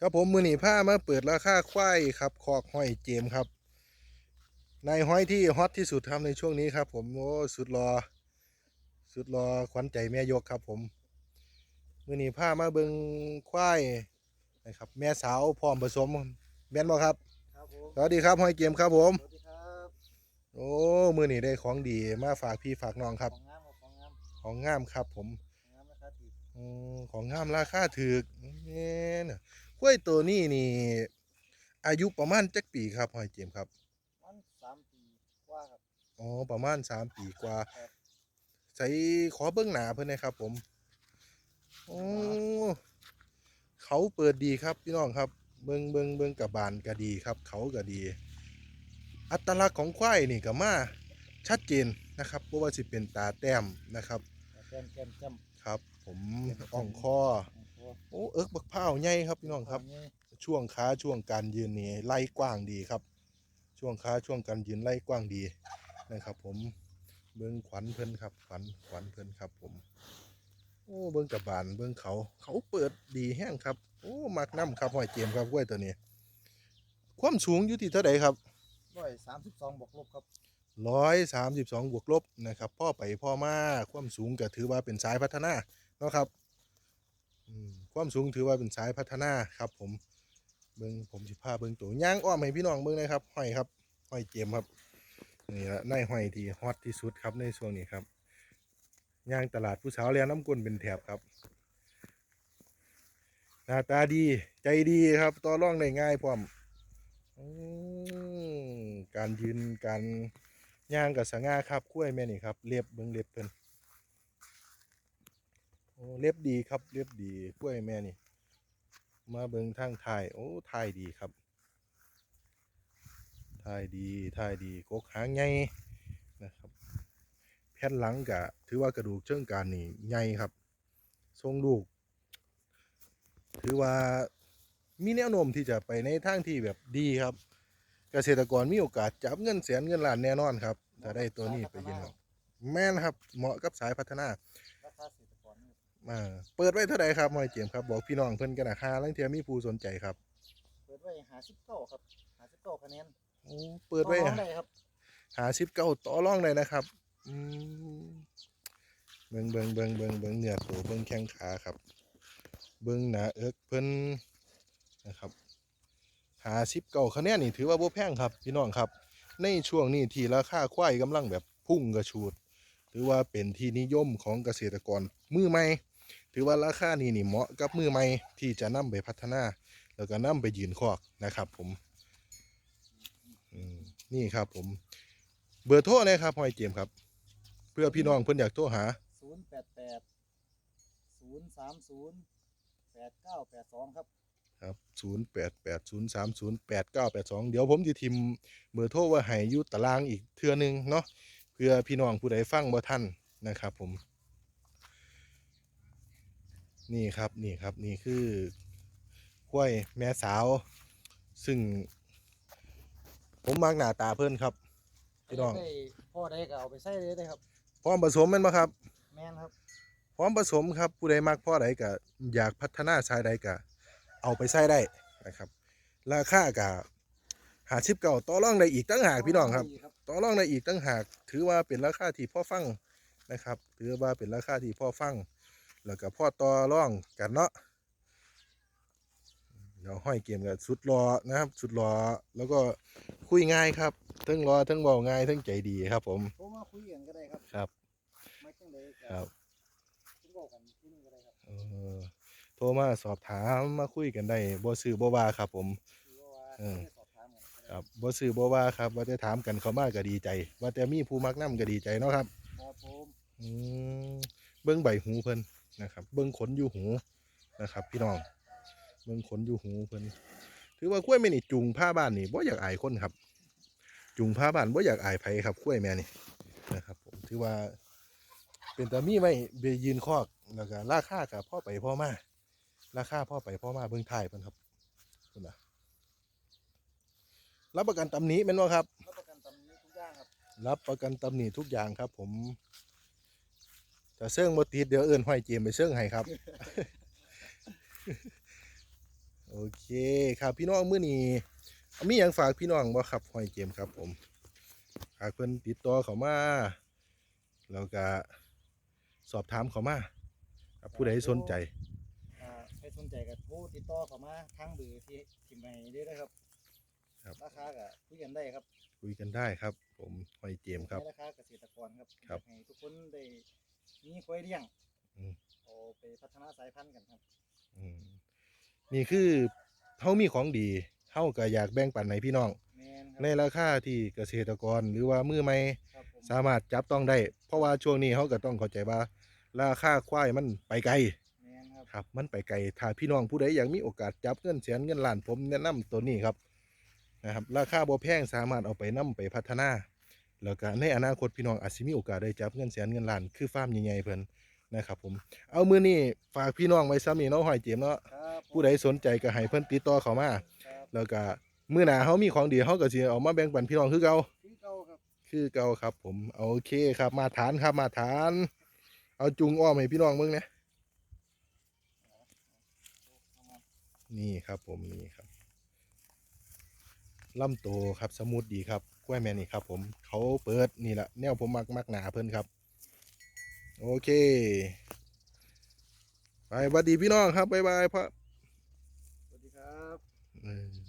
ครับผมมือหนีผ้ามาเปิดราคาควายครับคอกห้อยเจมส์ครับนายห้อยที่ฮอตที่สุดครับในช่วงนี้ครับ ผมโอ้สุดรอ สุดรอขวัญใจแม่ยกครับ ผมมือหนีผ้ามาเบิงควายนะครับ แม่สาวพร้อมผสมแม่นบ่ครับครับผมสวัสดีครับห้อยเกมครับผมสวัสดีครับโอ้มือหนีได้ของดีมาฝากพี่ฝากน้องครับ ของงามครับของงามของงามครับผมของงามนะครับที่อืมของงามราคาถูกเนี่ย นะกล้วยตัวนี้นี่ อายุประมาณจักปีครับหอยเจมส์ครับ มันสามปีกว่าครับอ๋อประมาณสามปีกว่าครับใส่ขอเบื้องหน้าเพื่อนนะครับ ผมโอ้เขาเปิดดีครับพี่น้องครับ เบิ้งเบิ้งเบิ้งกับบานก็ดีครับ เขาก็ดี อัตลักษณ์ของควายนี่ก็มาชัดเจนนะครับเพราะว่าสิเป็นตาแต้มนะครับ แก้มแก้มจ้ครับ ผมอ่องคอำตัว โอ้เอิกบักเผาวใหญ่ครับพี่น้องครับนี่ช่วงขาช่วงการยืนนี่ไล่กว้างดีครับ ช่วงขาช่วงการยืนไล่กว้างดีนะครับ ผมเบิ้งขวัญเพิ่นครับ ขวัญขวัญเพิ่นครับ ผม โอ้เบิ้งกับบานเบิ้งเขา เขาเปิดดีแห้งครับ โอ้มักน้ำครับหอยเจมส์ครับกล้วยตัวนี้ ความสูงอยู่ที่เท่าไหร่ครับร้อยสามสิบสองบวกลบครับร้อยสามสิบสองบวกลบนะครับ พ่อไปพ่อมาความสูงก็ถือว่าเป็นสายพัฒนาเนาะครับอืม ความสูงถือว่าเป็นสายพัฒนาครับ ผมเบิ้งผมสิพาเบิ้งตัวย่างอ้อมให้พี่น้องเบิ้งเลยครับห้อยครับห้อยเจมส์ครับนี่ละนายห้อยที่ฮอตที่สุดครับในช่วงนี้ครับย่างตลาดผู้สาวเรียนน้ำกลนเป็นแถบครับหน้าตาดีใจดีครับต่อร่องได้ง่ายพร้อมการยืนการย่างกับสง่าครับกล้ยแม่นี่ครับเล็บเบิ้งเล็บเพิ่น โอ้เล็บดีครับ เล็บดีกล้วยแม่นี่ มาเบิงทางถ่าย โอ้ถ่ายดีครับถ่ายดีถ่ายดีกกหางใหญ่นะครับ แผ่นหลังกะ ถือว่ากระดูกเชิงกรานนี่ใหญ่ครับ ทรงลูก ถือว่ามีแนวโน้มที่จะไปในทางที่แบบดีครับ เกษตรกรมีโอกาสจับเงินแสนเงินล้านแน่นอนครับถ้าได้ตัวนี้ไปยินแม่นครับ เหมาะกับสายพัฒนา นี่อ่าเปิดไว้เท่าไหร่ครับหมอยเจมส์ครับบอกพี่น้องเพิ่นกันนะค่าลังเทียมีผู้สนใจครับ เปิดไว้หาสิบเก้าครับหาสิบเก้าคะแนนโอ้เปิดไว้ต่อรองได้ครับ หาสิบเก้าต่อรองเลยนะครับอืมเบิงเบิงเบิงเบิงเบิงเนื้อตัวเบิงแข้งขาครับ เบิงหนาเอิกเพิ่นนะครับหาสิบเก้าคะแนนนี่ถือว่าบ่แพงครับพี่น้องครับ ในช่วงนี้ที่ราคาควายกำลังแบบพุ่งกระชูด ถือว่าเป็นที่นิยมของเกษตรกรมือใหม่ ถือว่าราคานี้นี่เหมาะกับมือใหม่ที่จะนำไปพัฒนา แล้วก็นำไปยืนคอกนะครับผมอืมนี่ครับผม เบอร์โทรนะครับหอยเจมส์ครับ เพื่อพี่น้องเพิ่นอยากโทรหาศูนย์แปดแปดศูนย์สามศูนย์แปดเก้าแปดสองครับครับ 0 8 8 0 3 0 8 9 8 2 เดี๋ยวผมจะทิมเบอร์โทรไว่าให้อยู่ตารางอีกเทื่อหนึงเนาะเพื่อพี่น้องผู้ใดฟังบ่ทันนะครับผม นี่ครับนี่ครับนี่คือกล้วยแม่สาว ซึ่ง ผมมักหน้าตาเพิ่นครับ พี่น้องได้พ่อได้ก็เอาไปใส่เลยได้ครับ พร้อมผสมแม่นบ่ครับ แม่นครับ พร้อมผสมครับผู้ใดมักพ่อใดก็อยากพัฒนาสายใดก็เอาไปใส่ได้นะครับ ราคาก็หาชิปเก่าต่อรองได้อีกตั้งหากพี่น้องครับดีครับ ต่อรองได้อีกตั้งหาก ถือว่าเป็นราคาที่พ่อฟังนะครับ ถือว่าเป็นราคาที่พ่อฟัง แล้วก็พ่อต่อรองกันเนาะเดี๋ยวห้อยเกมกับสุดรอนะครับ สุดรอแล้วก็คุยง่ายครับทั้งรอทั้งเบาง่ายทั้งใจดีครับ ผมโทรมาคุยกันก็ได้ครับครับไม่จังเลยครับคุยบอกกันที่นี่ก็ได้ครับเออโทรมาสอบถามมาคุยกันได้บ่ซื้อบ่ว่าครับ ผมคือว่าเออได้สอบถามกันก็ได้ครับบ่ซื้อบ่ว่าครับ ว่าจะถามกันเขามาก็ดีใจ ว่าแต่มีผู้มักนํก็ดีใจเนาะครับครับผมอืมเบิ้งใบหูเพิ่น นะครับ เบิ้งขนอยู่หูนะครับ พี่น้อง เบิ้งขนอยู่หูเพิ่นถือว่ากล้วยแม่นี่จุงผ้าบ้านนี่บ่อยากอายคนครับ จุงผ้าบ้านบ่อยากอายไผครับกล้วยแม่นี่นะครับผมถือว่า เป็นตามีไว้เบยืนคอกแล้วก็ราคากับพ่อไปพ่อมาราคาพ่อไปพ่อมาเบิ้งท้ายเพิ่นครับคุณน่ะรับประกันตำหนี้แม่นบ่ครับ รับประกันตำหนี้ทุกอย่างครับ รับประกันตำหนิทุกอย่างครับ ผม จะเสื่องบ่ติดเดี๋ยวเอื่นห้อยเจมไปเสื่องให้ครับ โอเคครับพี่น้องมื้อนี้มีหยังฝากพี่น้องบ่ครับหอยเกมครับ ผมหากเพิ่นติดต่อเข้ามาแล้วก็สอบถามเข้ามาครับผู้ใดสนใจอ่าใครสนใจก็โทรติดต่อเข้ามาทางเบอร์ที่ทิมให้ได้เลยครับครับ ราคาก็คุยกันได้ครับคุยกันได้ครับ ผมหอยเกมครับ ในราคาเกษตรกรครับครับ อยากให้ทุกคนได้ มีควายเลี้ยงอืม เอาไปพัฒนาสายพันธุ์กันครับ อืมนี่คือเฮามีของดีเฮาก็อยากแบ่งปันให้พี่น้อง แมนครัในราคาที่เกษตรกรหรือว่ามือใหม่ครับผมสามารถจับต้องได้ เพราะว่าช่วงนี้เขาก็ต้องเข้าใจว่า ราคาควายมันไปไกล แมนครับ ครับมันไปไกลถ้าพี่น้องผู้ใดอยากมีโอกาสจับเงินแสนเงินล้านผมแนะนำตัวนี้ครับนะครับ ราคาบ่แพงสามารถเอาไปนํไปพัฒนา แล้วก็ในอนาคตพี่น้องอาจสิมีโอกาสได้จับเงินแสนเงินล้านคือฟาร์มใหญ่ๆเพิ่นนะครับผมเอามื้อนี้ฝากพี่น้องไว้ซ้ำนี่เนาะหอยเจียมเนาะครับผมผู้ใดสนใจก็ให้เพิ่นติดต่อเข้ามาครับแล้วก็มื้อหน้าเฮามีของดีเฮาก็สิเอามาแบ่งปันพี่น้องคือเก่าคือเก่าครับคือเก่าครับผมโอเคครับมาฐานครับมาฐาน เอาจุงอ้อมให้พี่น้องเบิ่งเนี่ยเอามานี่ครับผมนี่ครับลำโตครับสมูทดีครับ กล้วยแมนนี่ครับ ผมเขาเปิดนี่แหละแนวผมมักมักหนาเพิ่นครับ โอเค ไปสวัสดีพี่น้องครับบ๊ายบายพ่อสวัสดีครับ